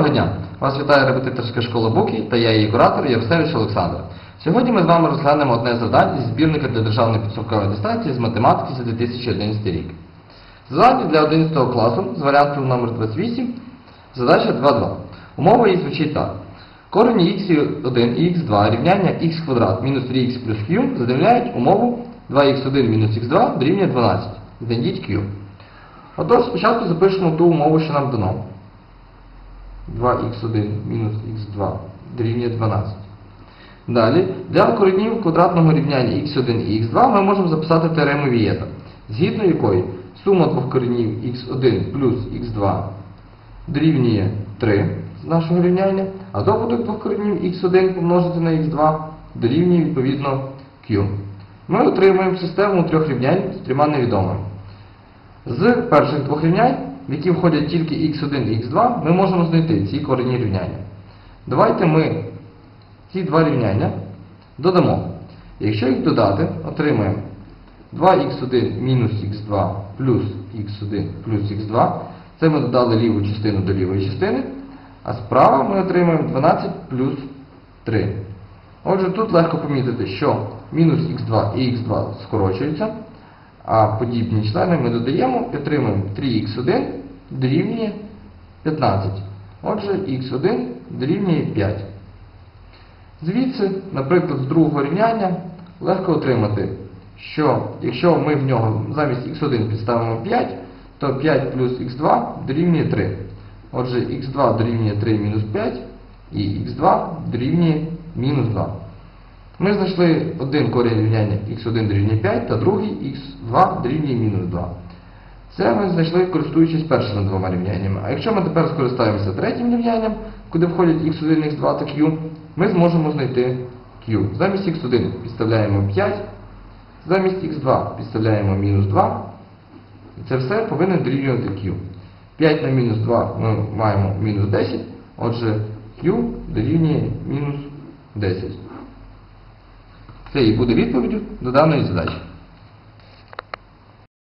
Доброго дня! Вас вітає репетиторська школа Буки та я її куратор Євсевич Олександр. Сьогодні ми з вами розглянемо одне з зі збірника для державної підсумкової атестації з математики за 2011 рік. Завдання для 11 класу з варіантом номер 28 задача 2.2. Умова її звучить так. Корені х1 і х2 рівняння х квадрат мінус 3х плюс q задовольняють умову 2х1 мінус х2 дорівнює 12. Знайдіть q. Отож, спочатку запишемо ту умову, що нам дано. 2х1 мінус х2 дорівнює 12. Далі, для коренів квадратного рівняння х1 і х2 ми можемо записати теорему Вієта, згідно якої сума двох коренів х1 плюс х2 дорівнює 3 з нашого рівняння, а добуток двох коренів х1 помножити на х2 дорівнює відповідно q. Ми отримуємо систему трьох рівнянь з трьома невідомими. З перших двох рівнянь, в які входять тільки х1 і х2, ми можемо знайти ці корені рівняння. Давайте ми ці два рівняння додамо. Якщо їх додати, отримаємо 2х1 мінус х2 плюс х1 плюс х2. Це ми додали ліву частину до лівої частини, а справа ми отримаємо 12 плюс 3. Отже, тут легко помітити, що мінус х2 і х2 скорочуються, а подібні члени ми додаємо і отримаємо 3х1 дорівнює 15. Отже, х1 дорівнює 5. Звідси, наприклад, з другого рівняння легко отримати, що якщо ми в нього замість х1 підставимо 5, то 5 плюс х2 дорівнює 3. Отже, х2 дорівнює 3 мінус 5 і х2 дорівнює мінус 2. Ми знайшли один корінь рівняння х1 дорівнює 5 та другий х2 дорівнює мінус 2. Це ми знайшли, користуючись першими двома рівняннями. А якщо ми тепер скористаємося третім рівнянням, куди входять х1, х2 та q, ми зможемо знайти q. Замість х1 підставляємо 5, замість х2 підставляємо мінус 2. І це все повинно дорівнювати q. 5 на мінус 2 ми маємо мінус 10, отже q дорівнює мінус 10. Це і буде відповіддю до даної задачі.